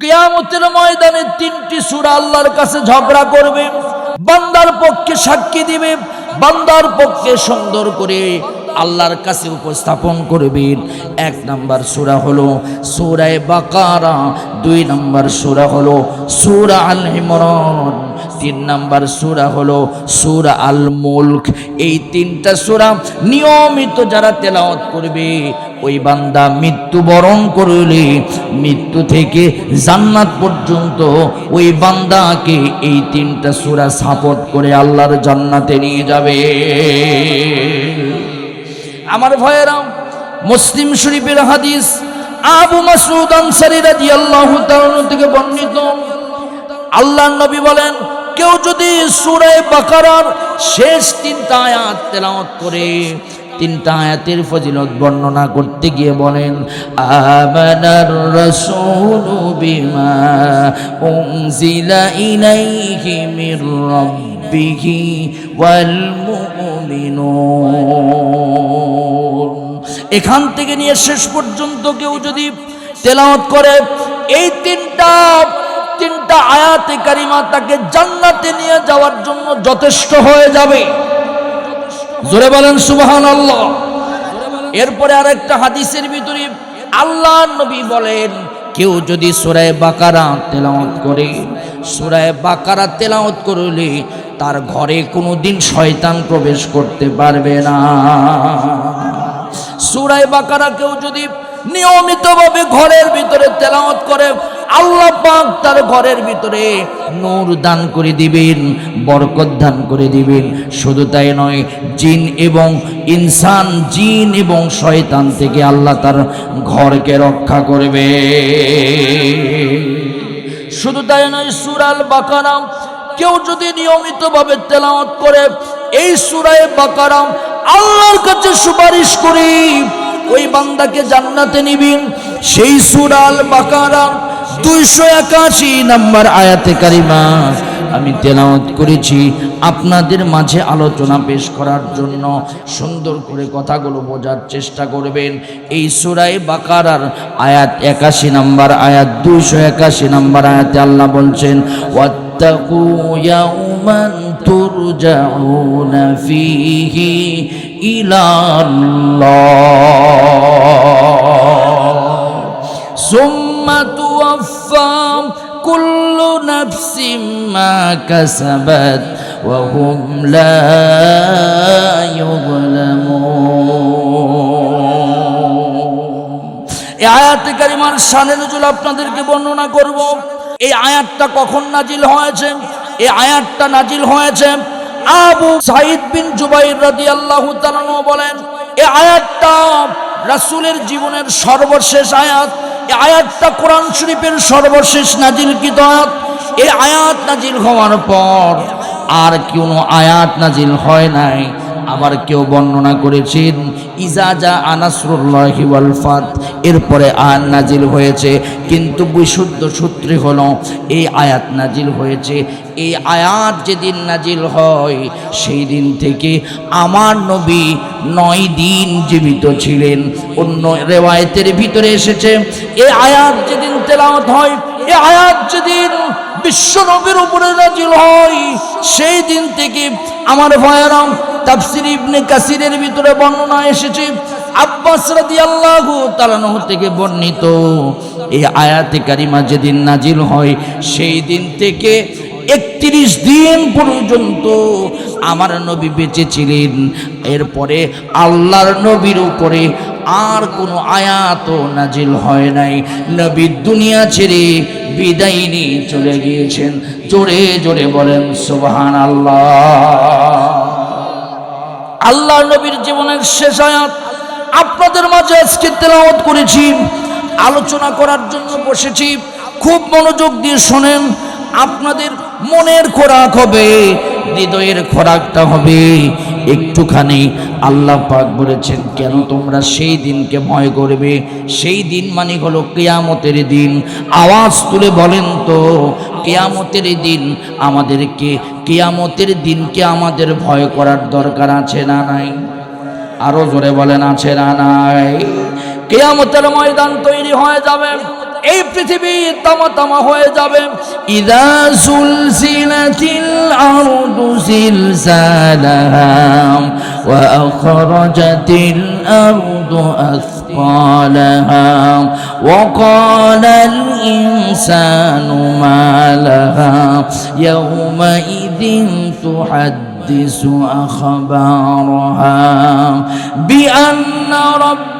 কিয়ামতের ময়দানে তিনটি সূরা আল্লাহর কাছে ঝগড়া করবে, বান্দার পক্ষে সাক্ষী দিবে, বান্দার পক্ষে সুন্দর করে আল্লাহর কাছে উপস্থাপন করবেন এক নাম্বার সূরা হলো সুরায় বাকারা, দুই নাম্বার সূরা হলো সূরা আল ইমরান, তিন নাম্বার সূরা হলো সূরা আল মুলক। এই তিনটা সূরা নিয়মিত যারা তেলাওয়াত করবে ওই বান্দা মৃত্যুবরণ করলে, মৃত্যু থেকে জান্নাত পর্যন্ত ওই বান্দাকে এই তিনটা সূরা সাপোর্ট করে আল্লাহর জান্নাতে নিয়ে যাবে। আমার ভয়েরাম মুসলিম শরীফের হাদিস আবু মাসউদ আনসারী রাদিয়াল্লাহু তাআলা থেকে বর্ণিত। আল্লাহর নবী বলেন, কেউ যদি সূরা বাকারার শেষ তিনটা আয়াত তেলাওয়াত করে তিনটা আয়াতের ফজিলত বর্ণনা করতে গিয়ে বলেন, আমানার বিমা উনজিলা ইলাইহি মির রাব্বিহি ওয়াল মুমিনুন। এখান থেকে নিয়ে শেষ পর্যন্ত কেউ যদি তেলাওয়াত করে, এই তিনটা তিনটা আয়াতে কারিমা তাকে জান্নাতে নিয়ে যাওয়ার জন্য যথেষ্ট হয়ে যাবে। জোরে বলেন সুবহান আল্লাহ এরপরে আরেকটা হাদিসের ভিতরে আল্লাহ নবী বলেন, কেউ যদি সুরায় বাকারা তেলাওয়াত করে সুরায় বাকারা তেলাওয়াত করলে তার ঘরে কোনোদিন শয়তান প্রবেশ করতে পারবে না। সুরায় বাকারা কেউ যদি নিয়মিতভাবে ঘরের ভিতরে তেলাওয়াত করে, আল্লাহ পাক তার ঘরের ভিতরে নূর দান করে দিবেন। বরকত দান করে দিবেন। শুধু তাই নয়, জিন এবং ইনসান, জিন এবং শয়তান থেকে আল্লাহ তার ঘরকে রক্ষা করবে। শুধু তাই নয় সুরাল বাকারা কেউ যদি নিয়মিতভাবে তেলাওয়াত করে, এই সুরায় বাকারা আল্লাহর কাছে সুপারিশ করি, ওই বান্দাকে জান্নাতে নিবিন। সেই সুরাল বাকারা দুইশো একাশি নাম্বার আয়াতে কারিমা আমি তেলাওয়াত করেছি আপনাদের মাঝে আলোচনা পেশ করার জন্য সুন্দর করে কথাগুলো বোঝার চেষ্টা করবেন এই সুরাই বাকারার আয়াত একাশি নাম্বার আয়াত দুইশো একাশি নাম্বার আয়াতে আল্লাহ বলছেন واتقوا يوما ترجعون فيه إلى الله ثم توفى كل نفس ما كسبت وهم لا يظلمون এই আয়াতে কারিমার শানে নজুল আপনাদেরকে বর্ণনা করব এই আয়াতটা কখন নাজিল হয়েছে এই আয়াতটা নাজিল হয়েছে আবু সাইদ বিন জুবাইর রাদিয়াল্লাহু তাআলা বলেন এই আয়াতটা রাসূলের জীবনের সর্বশেষ আয়াত এই আয়াতটা কোরআন শরীফের সর্বশেষ নাজিলকৃত আয়াত এই আয়াত নাজিল হওয়ার পর আর কোনো আয়াত নাজিল হয় নাই। আবার কেউ বর্ণনা করেছেন ইজাজা আনাসরুল্লাহি ওয়াল ফাত এরপরে আয়াত নাজিল হয়েছে। কিন্তু বিশুদ্ধ সূত্রে হলো, এই আয়াত নাজিল হয়েছে। এই আয়াত যেদিন নাজিল হয়, সেই দিন থেকে আমার নবী নয় দিন জীবিত ছিলেন। অন্য রেওয়ায়তের ভিতরে এসেছে এই আয়াত যেদিন তেলাওয়াত হয় এই আয়াত যেদিন বিশ্ব নবীর উপরে নাজিল হয়, সেই দিন থেকে আমার ভয়ারাম তাফসির ইবনে কাসিরের ভিতরে বর্ণনা এসেছে, আব্বাস রাদিয়াল্লাহু তাআলা থেকে বর্ণিত। এই আয়াতে কারিমা যেদিন নাজিল হয়, সেই দিন থেকে একত্রিশ দিন পর্যন্ত আমার নবী বেঁচে ছিলেন। এরপরে আল্লাহর নবীর উপরে আর কোনো আয়াত নাজিল হয় নাই। নবী দুনিয়া ছেড়ে বিদায় নিয়ে চলে গিয়েছেন। জোরে জোরে বলেন সুবহান আল্লাহ আল্লাহ নবীর জীবনের শেষ আয়াত। আপনাদের মাঝে আজকে তেলাওয়াত করেছি, আলোচনা করার জন্য বসেছি। খুব মনোযোগ দিয়ে শোনেন, আপনাদের মনের খোরাক হবে, হৃদয়ের খোরাকটা হবে। একটুখানি আল্লাহ পাক বলেছেন, কেন তোমরা সেই দিনকে ভয় করবে? সেই দিন মানে হলো কেয়ামতের দিন। আওয়াজ তুলে বলেন তো কেয়ামতের দিন আমাদেরকে, কেয়ামতের দিনকে আমাদের ভয় করার দরকার আছে না নাই? আরও জোরে বলেন, আছে না নাই? কেয়ামতের ময়দান তৈরি হয়ে যাবে। এই পৃথিবী তামা হয়ে যাবে। ইদা সুলসিলাতিল আরদু জিলজালাহা وأخرجت الأرض أثقالها وقال الإنسان ما لها يومئذ تحدث أخبارها بأن رب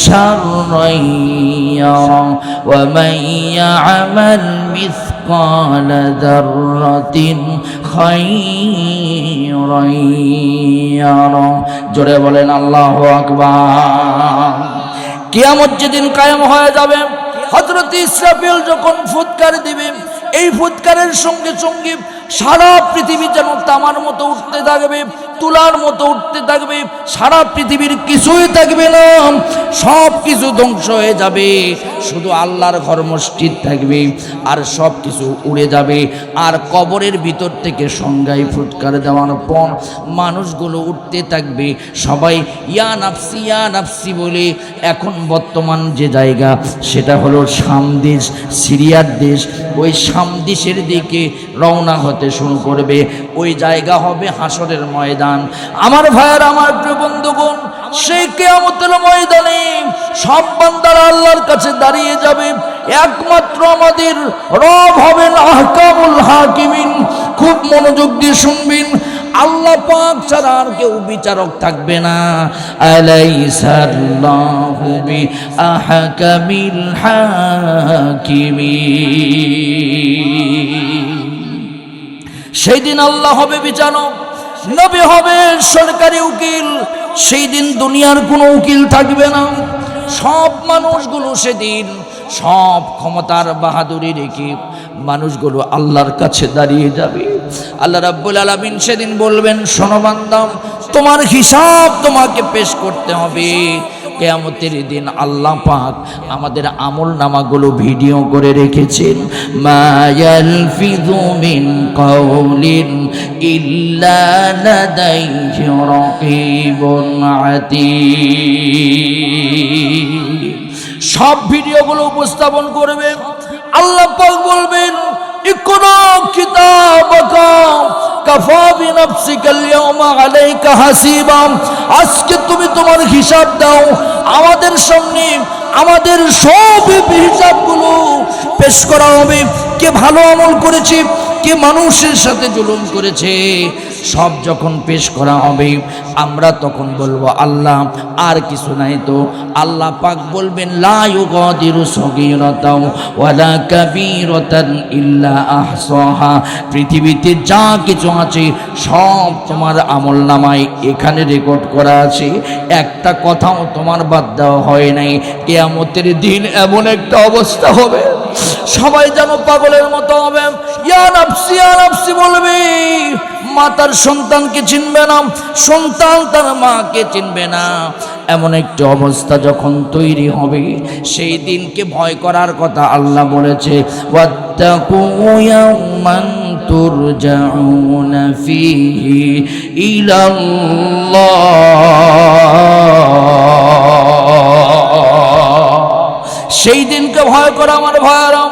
شرا يرى ومن يعمل مثقال ذرة خيرا يرى জোরে বলেন আল্লাহ আকবার কিয়ামত যেদিন কায়েম হয়ে যাবে হজরত ইসরাফিল যখন ফুৎকার দিবে এই ফুৎকারের সঙ্গে সঙ্গে সারা পৃথিবী যেন তামার মতো উঠতে থাকবে, তুলার মতো উঠতে থাকবে, সারা পৃথিবীর কিছুই থাকবে না সব কিছু ধ্বংস হয়ে যাবে। শুধু আল্লাহর ঘর মসজিদ থাকবে আর সব কিছু উড়ে যাবে। আর কবরের ভিতর থেকে সংজ্ঞায় ফুৎকার দেওয়ার পর মানুষগুলো উঠতে থাকবে। সবাই, ইয়া নাফসি ইয়া নাফসি বলে এখন বর্তমান যে জায়গা, সেটা হলো সামদেশ, সিরিয়ার দেশ। ওই সামদেশের দিকে রওনা হতে শুরু করবে। ওই জায়গা হবে হাসরের ময়দান। আমার ভাইয়ের, আমার প্রিয় বন্ধুগণ সেই কেয়ামতের ময়দানে সব বান্দারা আল্লাহর কাছে দাঁড়িয়ে যাবে। একমাত্র আমাদের রব হবেন আহকামুল হাকিমিন। খুব মনোযোগ দিয়ে শুনবেন। আল্লাহ পাক ছাড়া আর কেউ বিচারক থাকবে না। আলাইসাল্লাহু বি আহকামিল হাকিমিন। সেই দিন আল্লাহ হবে বিচারক, নবী হবে সরকারি উকিল, সেই দিন দুনিয়ার কোনো উকিল থাকবে না। সব মানুষগুলো সেদিন, সব ক্ষমতার বাহাদুরি রেখে মানুষগুলো আল্লাহর কাছে দাঁড়িয়ে যাবে। আল্লাহ রাব্বুল আলামিন সেদিন বলবেন, শোনো তোমার হিসাব তোমাকে পেশ করতে হবে। কেয়ামতের দিন আল্লাহ পাক আমাদের আমল নামাগুলো ভিডিও করে রেখেছেন। মায়াল ফিদু মিন কাউলিন ইল্লা লাদাইহি রাকিবুন সব ভিডিওগুলো উপস্থাপন করবে আল্লাহ পাক বলবেন, ইকরা কিতাবাকা কাফা বিনাফসিকা আল-ইয়াওমা আলাইকা হাসিবা। আজকে তুমি তোমার হিসাব দাও। আমাদের সামনে আমাদের সব হিসাবগুলো পেশ করা হবে। কে ভালো আমল করেছে, কে মানুষের সাথে জুলুম করেছে। সব যখন পেশ করা হবে, আমরা তখন বলব, আল্লাহ, আর কিছু নাই তো। আল্লাহ পাক বলবেন, লা ইউগাদিরু সগীরাতাও ওয়ালা কাবীরাতান ইল্লা আহসাহা। পৃথিবীতে যা কিছু আছে, সব তোমার আমল নামায় এখানে রেকর্ড করা আছে। একটা কথাও তোমার বাদ দেওয়া হয় নাই। কেয়ামতের দিন এমন একটা অবস্থা হবে। সবাই যেন পাগলের মতো হবে। ইয়া নাফসি ইয়া নাফসি বলবে। মা তার সন্তানকে চিনবে না, সন্তান তার মাকে চিনবে না। এমন একটি অবস্থা যখন তৈরি হবে, সেই দিনকে ভয় করার কথা আল্লাহ বলেছে সেই দিনকে ভয় করা আমার ভয়ারম